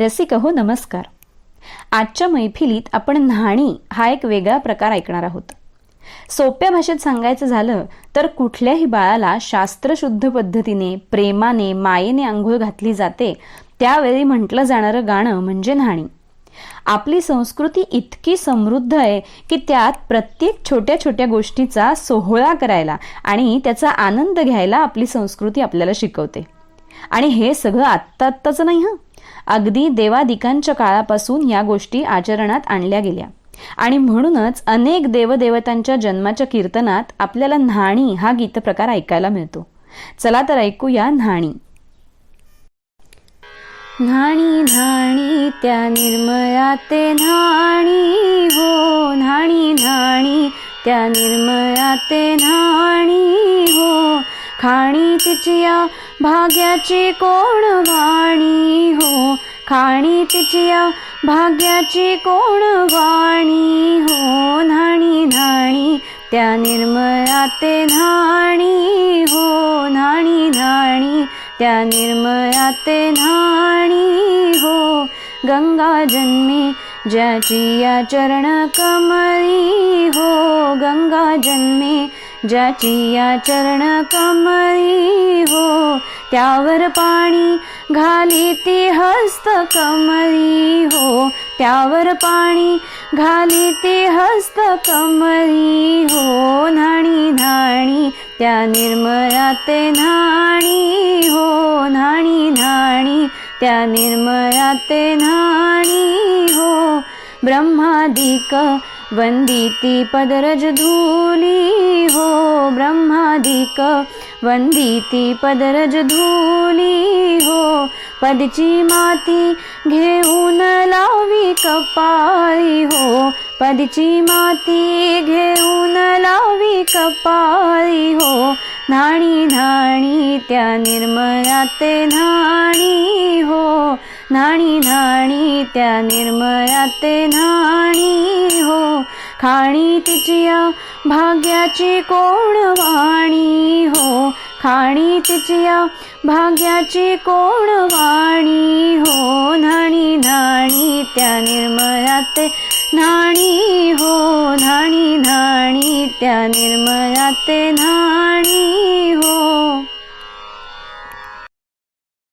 रसिक हो नमस्कार. आजच्या मैफिलीत आपण न्हाणी हा एक वेगळा प्रकार ऐकणार आहोत. सोप्या भाषेत सांगायचं झालं तर कुठल्याही बाळाला शास्त्रशुद्ध पद्धतीने प्रेमाने मायेने आंघोळ घातली जाते त्यावेळी म्हटलं जाणारं गाणं म्हणजे न्हाणी. आपली संस्कृती इतकी समृद्ध आहे की त्यात प्रत्येक छोट्या छोट्या गोष्टीचा सोहळा करायला आणि त्याचा आनंद घ्यायला आपली संस्कृती आपल्याला शिकवते. आणि हे सगळं आत्ता आत्ताचं नाही हं. अगदी देवादिकांच्या काळापासून या गोष्टी आचरणात आणल्या गेल्या. आणि म्हणूनच अनेक देवदेवतांच्या जन्माच्या कीर्तनात आपल्याला न्हाणी हा गीतप्रकार ऐकायला मिळतो. चला तर ऐकूया न्हाणी. न्हाणी न्हाणी त्या निर्मया ते न्हाणी हो न्हाणी न्हाणी त्या निर्मया ते न्हाणी हो. खाणी तिचिया भाग्याची कोण वाणी हो? खाणी तिचिया भाग्याची कोण वाणी हो? न्हाणी न्हाणी त्या निर्मळा ते न्हाणी हो? न्हाणी न्हाणी त्या निर्मळा ते न्हाणी हो? गंगा जन्मी ज्याची या चरण कमळी हो? गंगा जन्मी ज्याची या चरण कमळी हो? त्यावर पाणी घाली ती हस्त कमरी हो त्यावर पाणी घाली ती हस्त कमरी हो न्हाणी न्हाणी त्या निर्मळा ते न्हाणी. हो न्हाणी न्हाणी त्या निर्मळा ते न्हाणी. हो ब्रह्मादिक वंदिती पदरज धूली. हो ब्रह्मादिक वंदिती पदरज धूली हो. पदची माती घेऊन लावी कपाळी हो. पदची माती घेऊन लावी कपाळी हो. नाणी नाणी त्या निर्मळाते नाणी हो. न्हाणी न्हाणी त्या निर्मया ते न्हाणी हो. खाणी तिचिया भाग्याची कोण वाणी हो? खाणी तिचिया भाग्याची कोण वाणी हो? न्हाणी न्हाणी त्या निर्मळा ते न्हाणी हो. न्हाणी न्हाणी त्या निर्मळा ते न्हाणी